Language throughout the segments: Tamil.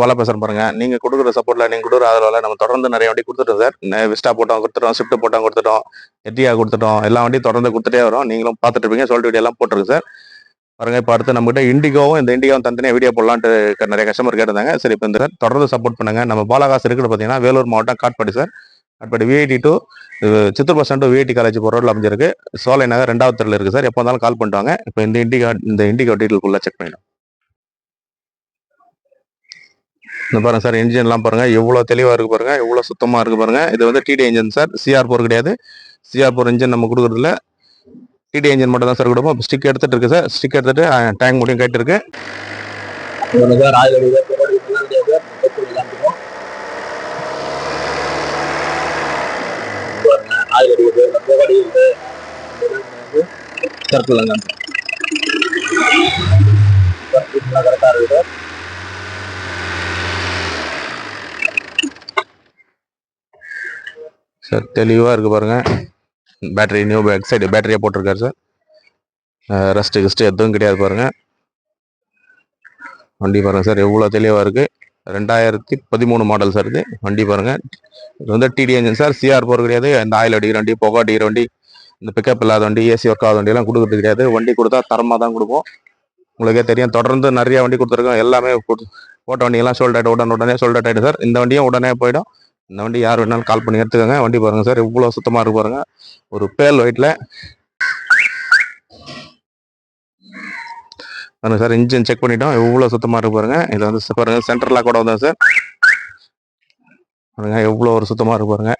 வேலை பேசுற பாருங்க. நீங்கள் கொடுக்குற சப்போர்ட்டில் நீங்கள் கொடுக்குற ஆதரவுல நம்ம தொடர்ந்து நிறைய வண்டி கொடுத்துட்டோம் சார் விஸ்டா போட்டோம் கொடுத்துட்டோம் ஸ்விஃப்ட் போட்டோம் கொடுத்துட்டோம் எட்டியா கொடுத்துட்டோம் எல்லா வண்டியும் தொடர்ந்து கொடுத்துட்டே வரும். நீங்களும் பார்த்துட்டு இருப்பீங்க. சொல்லிட்டு வீடியோ எல்லாம் போட்டிருக்கு சார். பாருங்க இப்போ அடுத்து நம்மகிட்ட இண்டிகோவும் இந்த இண்டிகாவும் தனித்தனியாக வீடியோ போடலான்ட்டு நிறைய கஸ்டமர் கேட்டிருந்தாங்க. சரி இப்போ இந்த சார் தொடர்ந்து சப்போர்ட் பண்ணுங்க. நம்ம பாலகாசு இருக்கிற பார்த்தீங்கன்னா வேலூர் மாவட்டம் Katpadi sir. Katpadi VIT to Chittoor bus stand VIT college போகிற அமைஞ்சிருக்கு. சோலை நகர் ரெண்டாவது தெருவில் இருக்குது சார். எப்போ இருந்தாலும் கால் பண்ணுவாங்க வாங்க. இப்போ இந்த இண்டிகா இந்த இண்டிகா டீட்டெயில் ஃபுல்லாக செக் பண்ணிடும் இந்த பாருங்கள் சார் இன்ஜின்லாம் பாருங்கள் எவ்வளோ தெளிவாக இருக்குது பாருங்கள் எவ்வளோ சுத்தமாக இருக்கு பாருங்கள் இது வந்து DD engine sir. CR four கிடையாது. சிஆர் போர் இன்ஜின் நம்ம கொடுக்குறதுல டிடி இன்ஜின் மட்டும் தான் சார் கொடுப்போம். ஸ்டிக் எடுத்துகிட்டு இருக்கு சார். ஸ்டிக் எடுத்துகிட்டு டேங்க் முடியும் கேட்டுருக்கு சார் ஆயில் அடிக்குது பெட்ரோல் அடிக்குது, எல்லாம் இல்லையா சார் பெட்ரோல் இல்லாமல் பாருங்க ஆயில் அடிக்குது ரொம்ப அடிக்குது சர்க்கிள் எல்லாம் கரெக்டாக இருக்குது சார் தெளிவாக இருக்குது பாருங்கள் பேட்டரி நியூ பேக் சைடு பேட்டரியாக போட்டிருக்காரு சார். ரெஸ்ட்டு கிஸ்ட்டு எதுவும் கிடையாது பாருங்கள் வண்டி பாருங்கள் சார் எவ்வளோ தெளிவாக இருக்குது ரெண்டாயிரத்தி பதிமூணு மாடல் சார் இது. வண்டி பாருங்கள் இது வந்து DD engine sir. CR four கிடையாது. இந்த ஆயில் அடிக்கிற வண்டி புகை அடிக்கிற வண்டி இந்த பிக்கப் இல்லாத வண்டி ஏசி ஒர்க் ஆகாத வண்டியெல்லாம் கொடுக்குறது கிடையாது. வண்டி கொடுத்தா தரமாக தான் கொடுப்போம். உங்களுக்கே தெரியும். தொடர்ந்து நிறைய வண்டி கொடுத்துருக்கோம். எல்லாமே போட்ட வண்டியெல்லாம் சோல்ட் ஆகிட்டு உடனே உடனே சோல்ட் ஆகிட்டு சார். இந்த வண்டியும் உடனே போயிடும். இந்த வண்டி யார் வேணாலும் கால் பண்ணி எடுத்துக்கோங்க. வண்டி பாருங்க சார் இவ்வளோ சுத்தமாக இருக்கு பாருங்க. ஒரு பேல் ஒயிட்ல பாருங்க சார் இன்ஜின் செக் பண்ணிட்டோம். எவ்வளோ சுத்தமாக இருக்கு பாருங்க. இது வந்து பாருங்க சென்டர்லாம் கூட வந்தோம் சார் பாருங்க எவ்வளோ ஒரு சுத்தமாக இருக்கு பாருங்க.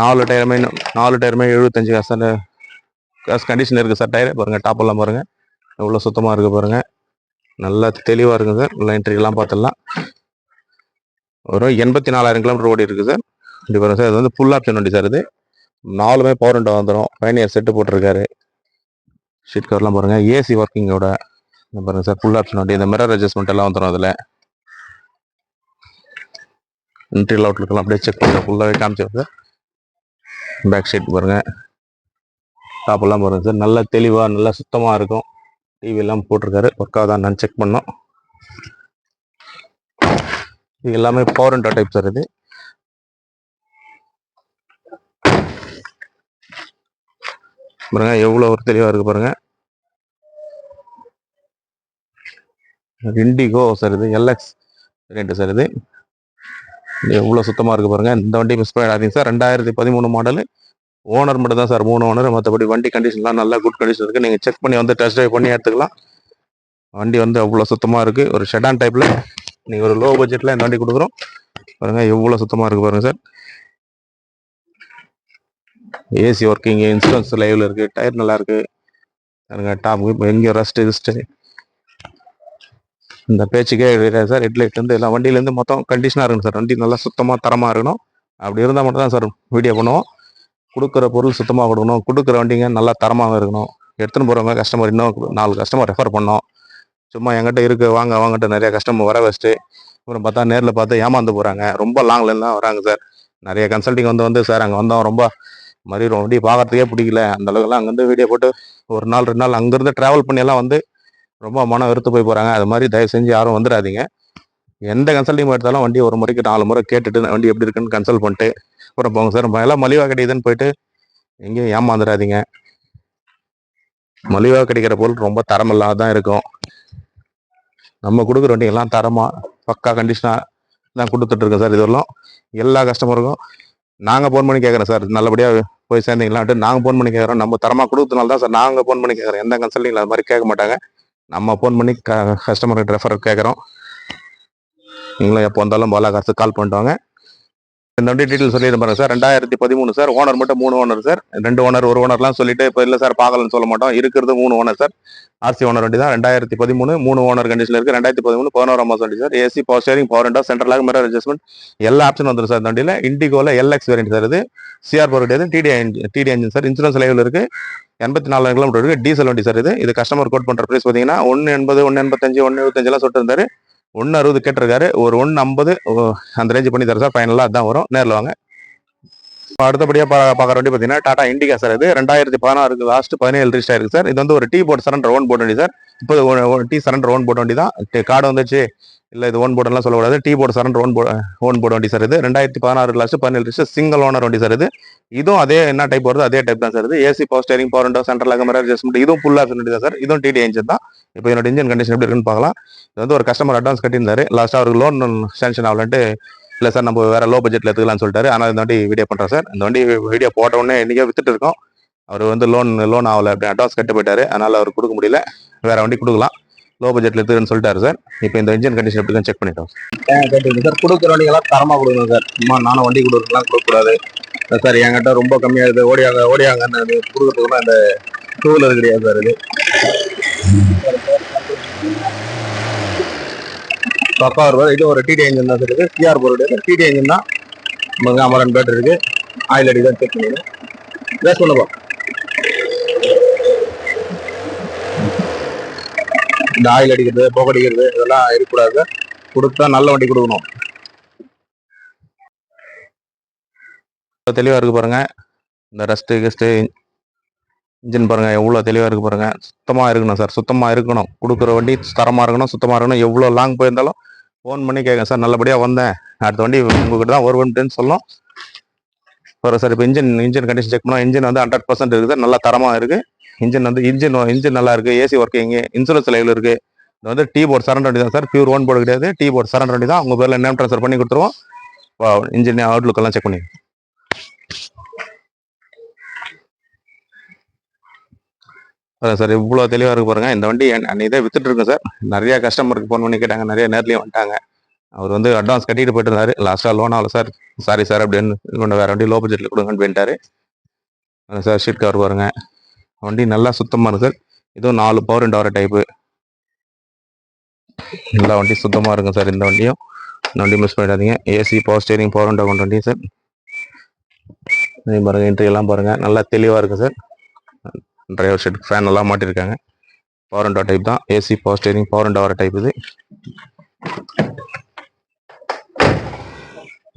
நாலு டயருமே நாலு டயருமே எழுபத்தஞ்சு காசு காசு கண்டிஷன் இருக்குது சார் டயர் பாருங்க டாப் எல்லாம் பாருங்க. எவ்வளோ சுத்தமாக இருக்கு பாருங்க. நல்லா தெளிவாக இருக்குது சார் உள்ள எல்லாம் பார்த்துடலாம். ஒரு எண்பத்தி நாலாயிரம் கிலோமீட்டர் ஓடி இருக்குது. சார் இப்படி வரும் சார் இது வந்து ஃபுல் ஆப்ஷன் வண்டி சார் இது. நாலுமே பவர் விண்டோ வந்துடும் பயணியர் செட்டு போட்டிருக்காரு. ஷீட் கவர்லாம் பாருங்கள் ஏசி ஒர்க்கிங்கோட பாருங்கள் பாருங்க சார் ஃபுல் ஆப்ஷன் வண்டி. இந்த மிரர் அட்ஜஸ்ட்மெண்ட் எல்லாம் வந்துடும் அதில். இன்டீரியல் அவுட்லுக்கெல்லாம் அப்படியே செக் பண்ணுற ஃபுல்லாகவே காமிச்சிருக்கு சார் பேக் சைட் பாருங்கள் டாப் எல்லாம் பாருங்க சார் நல்ல தெளிவாக நல்லா சுத்தமாக இருக்கும். டிவி எல்லாம் போட்டிருக்காரு. ஒர்க்காக தான் நான் செக் பண்ணோம். இது எல்லாமே பவர் விண்டோ டைப் சார் இது பாருங்க எவ்வளோ ஒரு தெளிவாக இருக்கு பாருங்க. இண்டிகோ சார் இது எல்எக்ஸ் ரெண்டு சார் இது. எவ்வளோ சுத்தமாக இருக்கு பாருங்க. இந்த வண்டி மிஸ் பண்ணிடாதீங்க சார் ரெண்டாயிரத்தி பதிமூணு மாடலு ஓனர் மட்டும் தான் சார் மூணு ஓனர் மற்றபடி வண்டி கண்டிஷன்லாம் நல்லா குட் கண்டிஷன் இருக்குது நீங்கள் செக் பண்ணி வந்து டெஸ்ட் ட்ரைவ் பண்ணி எடுத்துக்கலாம். வண்டி வந்து அவ்வளோ சுத்தமாக இருக்குது ஒரு ஷெடான் டைப்பில் நீங்கள் ஒரு லோ பட்ஜெட்டில் இந்த வண்டி கொடுக்குறோம். பாருங்கள் எவ்வளோ சுத்தமாக இருக்கு பாருங்கள் சார். ஏசி ஒர்க்கிங் இன்சூரன்ஸ் லைவில் இருக்குது டயர் நல்லாயிருக்கு பாருங்க டாப் எங்கேயும் ரஸ்ட் கிஸ்ட் இந்த பேச்சுக்கே கிடையாது சார் ஹெட்லைட்லேருந்து எல்லாம் வண்டியிலேருந்து மொத்தம் கண்டிஷனாக இருக்கணும் சார். வண்டி நல்லா சுத்தமாக தரமாக இருக்கணும். அப்படி இருந்தால் மட்டும் தான் சார் வீடியோ பண்ணுவோம். கொடுக்குற பொருள் சுத்தமாக கொடுக்கணும். கொடுக்குற வண்டிங்க நல்லா தரமாக இருக்கணும். எடுத்துன்னு போகிறவங்க கஸ்டமர் இன்னும் நாலு கஸ்டமர் ரெஃபர் பண்ணோம். சும்மா என்கிட்ட இருக்கு வாங்க வாங்கிட்ட நிறைய கஸ்டமர் வர வச்சுட்டு அப்புறம் பார்த்தா நேரில் பார்த்து ஏமாந்து போகிறாங்க ரொம்ப லாங்ல எல்லாம் வராங்க சார் நிறைய கன்சல்டிங் வந்து வந்து சார் அங்கே வந்தோம் ரொம்ப மாதிரி வண்டி பார்க்கறதுக்கே பிடிக்கல. அந்த அளவுக்குலாம் அங்கேருந்து வீடியோ போட்டு ஒரு நாள் ரெண்டு நாள் அங்கேருந்து ட்ராவல் பண்ணியெல்லாம் வந்து ரொம்ப மனம் வெறுத்து போய் போகிறாங்க அது மாதிரி தயவு செஞ்சு யாரும் வந்துடாதீங்க. எந்த கன்சல்டிங் எடுத்தாலும் வண்டி ஒரு முறைக்கு நாலு முறை கேட்டுட்டு வண்டி எப்படி இருக்குன்னு கன்சல்ட் பண்ணிட்டு அப்புறம் போங்க சார் எல்லாம் மலிவாக கிடையாதுன்னு போயிட்டு எங்கேயும் ஏமாந்துடாதீங்க. மலிவாக கிடைக்கிற பொருள் ரொம்ப தரமில்லாத தான் இருக்கும். நம்ம கொடுக்குற வண்டி எல்லாம் தரமாக பக்கா கண்டிஷனாக தான் கொடுத்துட்ருக்கேன் சார் இதெல்லாம். எல்லா கஸ்டமருக்கும் நாங்கள் ஃபோன் பண்ணி கேட்குறோம் சார். நல்லபடியாக போய் சேர்ந்தீங்களான்ட்டு நாங்கள் ஃபோன் பண்ணி கேட்குறோம். நம்ம தரமாக கொடுத்தனால தான் சார் நாங்கள் ஃபோன் பண்ணி கேட்குறோம். எந்த கன்சல்டிங் அது மாதிரி கேட்க மாட்டாங்க. நம்ம ஃபோன் பண்ணி க கஸ்டமருக்கு ரெஃபர் கேட்குறோம். நீங்களும் எப்போ வந்தாலும் போல காசு கால் பண்ணிட்டு வாங்க. இந்த வண்டி டீட்டெயில் சொல்லிடுறேன் பாருங்க சார். ரெண்டாயிரத்தி பதிமூணு சார். ஓனர் மட்டும் மூணு ஓனர் சார். ரெண்டு ஓனர் ஒரு ஓனர்லாம் சொல்லிட்டு இப்போ இல்லை சார் பார்க்கலன்னு சொல்ல மாட்டோம். இருக்கிறது மூணு ஓனர் சார். ஆர்சி ஓனர் வண்டி தான். ரெண்டாயிரத்தி பதிமூணு மூணு ஓனர் கண்டிஷனில் இருக்கு. ரெண்டாயிரத்தி பதிமூணு பதினோராம் மாதம் வண்டி sir. AC power steering power window சென்ட்ரலாக mirror adjustment எல்லா ஆப்ஷன் வந்துடும் சார் இந்த வண்டியில். இண்டிகோவில் எல்எக்ஸ் வேரியன்ட் சார் இது. சிஆர் பவர் கிடையாது DD DD engine sir. Insurance லைவில் இருக்கு. எண்பத்தி நாலாயிரம் கிலோமீட்டர் இருக்கு. டீசல் வண்டி சார் இது. இது கஸ்டமர் கோட் பண்ணுற ப்ரைஸ் பார்த்தீங்கன்னா ஒன்று எண்பது ஒன்று எண்பத்தஞ்சு ஒன்று எழுபத்தஞ்செல்லாம் சொல்லிட்டு இருந்தார். ஒன்று அறுபது கேட்டிருக்காரு. ஒரு ஒன்று ஐம்பது அந்த ரேஞ்ச் பண்ணி தர சார். ஃபைனலாக அதான் வரும். நேரில் வாங்க. அடுத்தபடியாக பா பார்க்குற வண்டி பார்த்தீங்கன்னா டாடா இண்டிகா சார் இது. ரெண்டாயிரத்தி பதினாறுக்கு லாஸ்ட் பதினேழு ரிஜிஸ்ட் ஆயிருக்கு சார். இது வந்து ஒரு T board surrender own board வண்டி சார். இப்போ டீ சரண்டர் ஓன் போட் வண்டி தான். கார்டு வந்துச்சு. இல்லை இது ஓன் போர்டுலாம் சொல்லக்கூடாது. T board surrender own board own board வண்டி சார் இது. ரெண்டாயிரத்தி பதினாறு லாஸ்ட் பதினேழு லிஸ்ட் சிங்கிள் ஓனர் வண்டி சார் இது. இதுவும் அதே என்ன டைப் வருது அதே டைப் தான் சார் இது. AC power steering power window central camera adjustment இதுவும் ஃபுல் ஆப்ஷன் வண்டி தான் சார் இதுவும் டிடி இன்ஜின் தான். இப்போ என்னோட இன்ஜின் கண்டிஷன் எப்படி இருக்குன்னு பார்க்கலாம். இது வந்து ஒரு கஸ்டமர் அட்வான்ஸ் கட்டியிருந்தாரு. லாஸ்ட்டாக அவருக்கு லோன் சேங்ஷன் ஆகலன்ட்டு இல்லை சார் நம்ம வேற லோ பட்ஜெட்டில் எடுத்துக்கலாம்னு சொல்லிட்டாரு. ஆனால் இந்த வண்டி வீடியோ பண்ணுறேன் சார் இந்த வண்டி வீடியோ போட்ட உடனே இன்றைக்கே வித்துட்டு இருக்கோம். அவர் வந்து லோன் லோன் ஆகலை அப்படி அட்வான்ஸ் கட்டு போயிட்டாரு. அதனால் அவர் கொடுக்க முடியல. வேற வண்டி கொடுக்கலாம். லோ பட்ஜெட்ல இருக்குதுன்னு சொல்லிட்டாரு சார் இப்போ இந்த இன்ஜின் கண்டிஷன் எப்படி செக் பண்ணிட்டோம் சார் கொடுக்குற வண்டிகள்லாம் தரமாக கொடுங்க சார் சும்மா நானும் வண்டி கொடுக்குறதுலாம் கொடுக்கக்கூடாது. சார் என்கிட்ட ரொம்ப கம்மியாக இருக்குது ஓடியாங்க ஓடியாங்கன்னு அது கொடுக்குறதுக்குலாம் இந்த டூ வீலர் கிடையாது சார் இது. பக்கா வருவார் இது ஒரு டிடி இன்ஜின் தான் சார் இருக்குது சிஆர் போர்டு டிடி இன்ஜின் தான். அமரன் பேட்டரி இருக்குது ஆயில் அடி தான் செக் பண்ணிடுங்க பேச பண்ணுப்பா இந்த ஆயில் அடிக்கிறது புகடிக்கிறது இதெல்லாம் இருக்கக்கூடாது. கொடுத்தா நல்ல வண்டி கொடுக்கணும். தெளிவாக இருக்கு பாருங்க. இந்த ரஸ்ட்டு கெஸ்ட்டு இன்ஜின் பாருங்க எவ்வளோ தெளிவாக இருக்கு பாருங்க. சுத்தமாக இருக்கணும் சார் சுத்தமாக இருக்கணும். கொடுக்குற வண்டி தரமாக இருக்கணும் சுத்தமாக இருக்கணும். எவ்வளோ லாங் போயிருந்தாலும் ஃபோன் பண்ணி கேட்க சார். நல்லபடியாக வந்தேன். அடுத்த வண்டி உங்ககிட்ட தான் வருவேன்ட்டுன்னு சொல்லும் ஒரு சார் இப்போ இன்ஜின் இன்ஜின் கண்டிஷன் செக் பண்ணால் இன்ஜின் வந்து ஹண்ட்ரட் பர்சன்ட் இருக்குது. நல்லா தரமாக இருக்குது இன்ஜின் வந்து இன்ஜின் இன்ஜின் நல்லா இருக்குது ஏசி ஒர்க்கிங்கு இன்சூரன்ஸ் லைவில் இருக்குது இது வந்து டீ போர்ட் சரண்ட் வண்டி தான் சார். பியூர் ஓன் போர்டு கிடையாது. டீ போர்ட் சரண்ட் வண்டி தான். உங்கள் பேர்ல நேம் ட்ரான்ஸ்ஃபர் பண்ணி கொடுத்துருவோம். இன்ஜின் அவுட்லுக் எல்லாம் செக் பண்ணி. அதான் சார் இவ்வளோ தெளிவாக இருக்கு பாருங்கள் இந்த வண்டி என்- அன்னைக்கு வித்துட்டு இருக்கேன் சார். நிறையா கஸ்டமருக்கு ஃபோன் பண்ணி கேட்டாங்க. நிறைய நேர்லேயும் வந்துட்டாங்க. அவர் வந்து அட்வான்ஸ் கட்டிட்டு போயிட்டு இருந்தாரு. லாஸ்ட்டாக லோன் ஆகல சார். சாரி சார் அப்படின்னு கொண்டு வேற வண்டி லோ பட்ஜெட்டில் கொடுங்கன்னு போயிட்டாரு. அதான் சார் ஷீட் கவர் பாருங்கள் வண்டி நல்லா சுத்தமாக இருக்கு. சார் இதுவும் நாலு பவர் ரெண்டு வர டைப்பு எல்லா வண்டி சுத்தமாக இருக்கும் சார் இந்த வண்டியும். இந்த வண்டி மிஸ் பண்ணிடாதீங்க. ஏசி பவர் ஸ்டேரிங் பவர் ரெண்டு கொண்ட வண்டியும் சார் இதே பாருங்கள் entry எல்லாம் நல்லா தெளிவாக இருக்குது சார் டிரைவர் ஷெட் ஃபேன் எல்லாம் மாட்டிருக்காங்க. பவர் விண்டோ டைப் தான். AC power steering power window வர டைப் இது.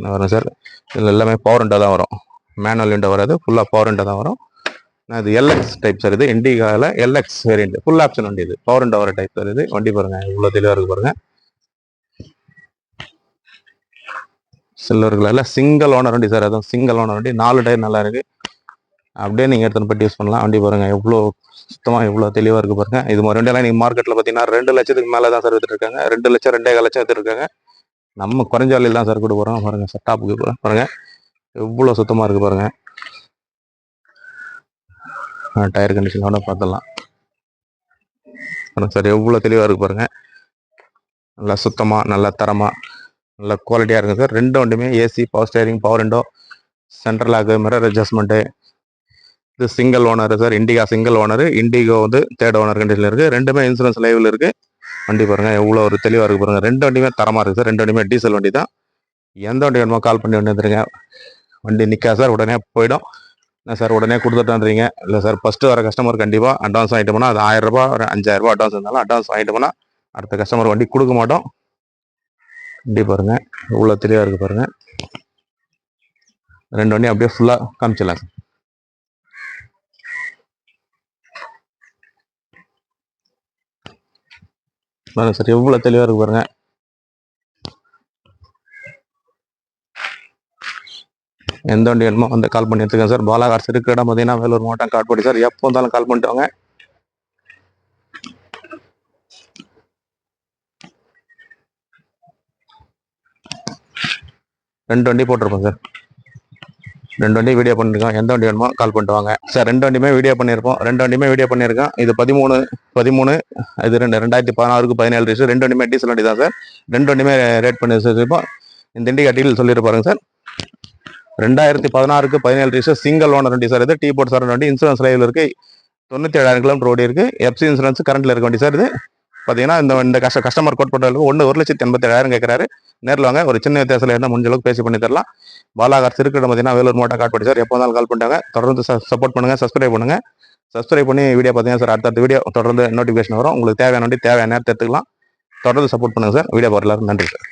வரும் வரேன் சார் இதில் எல்லாமே பவர் விண்டோ தான் வரும். மேனுவல் விண்டோ வராது. ஃபுல்லாக பவர் விண்டோ தான் வரும். நான் இது எல்எக்ஸ் டைப் சார் இது. இண்டிகாவில் எல்எக்ஸ் வேரியண்ட் ஃபுல் ஆப்ஷன் வண்டி இது. பவர் அண்ட் வர டைப் சார் இது. வண்டி பாருங்க. இவ்வளோ தெளிவாக இருக்கு பாருங்க. சில்வர் சிங்கிள் ஓனர் வண்டி சார் அதுவும் சிங்கிள் ஓனர் வண்டி. நாலு டயர் நல்லா இருக்கு. அப்படியே நீங்கள் எடுத்துன்னு போயிட்டு யூஸ் பண்ணலாம். வண்டி பாருங்க. எவ்வளோ சுத்தமாக எவ்வளோ தெளிவாக இருக்கு பாருங்க. இது மாதிரி வண்டியெல்லாம் நீங்கள் மார்க்கெட்டில் பார்த்தீங்கன்னா ரெண்டு லட்சத்துக்கு மேலே தான் சார் வித்துட்டு ரெண்டு லட்சம் ரெண்டே லட்சம் எடுத்துருக்காங்க நம்ம குறைஞ்ச வேலையில் தான் சார் கூட போறோம். பாருங்க போகிறோம் பாருங்க. எவ்வளோ சுத்தமாக இருக்கு பாருங்க. டயர் கண்டிஷனோட பார்த்துடலாம். சார் எவ்வளோ தெளிவாக இருக்கு பாருங்க. நல்லா சுத்தமாக நல்லா தரமாக நல்ல குவாலிட்டியாக இருக்குது சார் ரெண்டு வண்டியுமே AC power steering power window central ஆகு மிரர் அட்ஜஸ்ட்மெண்ட்டு இது single owner sir Indica single owner Indigo வந்து தேர்ட் ஓனர் கண்டிஷனில் இருக்குது ரெண்டுமே இன்சூரன்ஸ் லைவில் இருக்குது வண்டி பாருங்கள் எவ்வளோ ஒரு தெளிவாக இருக்குது பாருங்கள் ரெண்டு வண்டியுமே தரமாக இருக்குது சார் ரெண்டு வண்டியுமே டீசல் வண்டி தான். எந்த வண்டி வேணுமோ கால் பண்ணி வந்துருங்க வண்டி நிற்கா சார் உடனே போயிடும். என்ன சார் உடனே கொடுத்துட்டான்றீங்க? இல்லை சார் ஃபஸ்ட்டு வர கஸ்டமர் கண்டிப்பாக அட்வான்ஸ் வாங்கிட்டோம்னா அது ஆயிரம் ரூபாய் ஒரு அஞ்சாயிரம் அட்வான்ஸ் இருந்தாலும் அட்வான்ஸ் வாங்கிட்டோம்னா அடுத்த கஸ்டமர் வண்டி கொடுக்க மாட்டோம். வண்டி பாருங்க இவ்வளோ தெளிவாக இருக்குது பாருங்க. ரெண்டு வண்டி அப்படியே ஃபுல்லாக காமிச்சிடலாம் சார். சார் எவ்வளோ தெளிவாக இருக்கு பாருங்கள் எந்த வண்டி வேணுமோ வந்து கால் பண்ணி எடுத்துக்கோங்க சார். பாலாகார் இருக்கிற இடம் பார்த்தீங்கன்னா வேலூர் மாவட்டம் காட்பாடி சார். எப்போ வந்தாலும் கால் பண்ணிட்டு வாங்க ரெண்டு வண்டி போட்டிருப்போம் சார். ரெண்டு வண்டி வீடியோ பண்ணிருக்கோம். எந்த வண்டி வேணுமோ கால் பண்ணிட்டு வாங்க. சார் ரெண்டு வண்டியுமே வீடியோ பண்ணியிருப்போம் ரெண்டு வண்டியுமே வீடியோ பண்ணியிருக்கோம் இது பதிமூணு பதிமூணு இது ரெண்டு ரெண்டாயிரத்தி பதினாறுக்கு பதினேழு ரேஷன் ரெண்டு வண்டியுமே டீசல் வண்டி தான் சார். ரெண்டு வண்டியுமே ரேட் பண்ணி வச்சிருப்போம். இந்த இண்டிகா டீல் சொல்லியிருப்பாருங்க சார். ரெண்டாயிரத்தி பதினாறுக்கு பதினேழு ரிஜிஸ்டர் சிங்கிள் ஓனர் வண்டி சார் இது. டீ போர்ட் சார் வண்டி. இன்சூரன்ஸ் லைவில் இருக்கு. தொண்ணூற்றி ஏழாயிரம் கிலோமீட்டர் ஓடி இருக்கு. எஃப்சி இன்சூரன்ஸ் கரண்ட்ல இருக்க வண்டி சார் இது. பார்த்தீங்கன்னா இந்த இந்த கஷ்ட கஸ்டமர் கோட் பண்ணுறது ஒன்று ஒரு லட்சத்தி எண்பத்தி ஏழாயிரம் கேட்குறாரு நேரில் வாங்க ஒரு சின்ன வித்தியாசத்தில் இருந்தால் முடிஞ்ச அளவுக்கு பேசி பண்ணி தரலாம். பாலாகார் திருக்கிடம் பார்த்தீங்கன்னா வேலூர் மாவட்டம் காட்பாடி சார் எப்போ வந்தாலும் கால் பண்ணிட்டாங்க. தொடர்ந்து சப்போர்ட் பண்ணுங்க சப்ஸ்கிரைப் பண்ணுங்க. சப்ஸ்கிரைப் பண்ணி வீடியோ பார்த்தீங்கன்னா சார் அடுத்தடுத்த வீடியோ தொடர்ந்து நோட்டிஃபிகேஷன் வரும். உங்களுக்கு தேவையான வண்டி தேவையான நேரத்தை எடுத்துக்கலாம். தொடர்ந்து சப்போர்ட் பண்ணுங்க சார் வீடியோ பார்க்கலாம் நன்றி சார்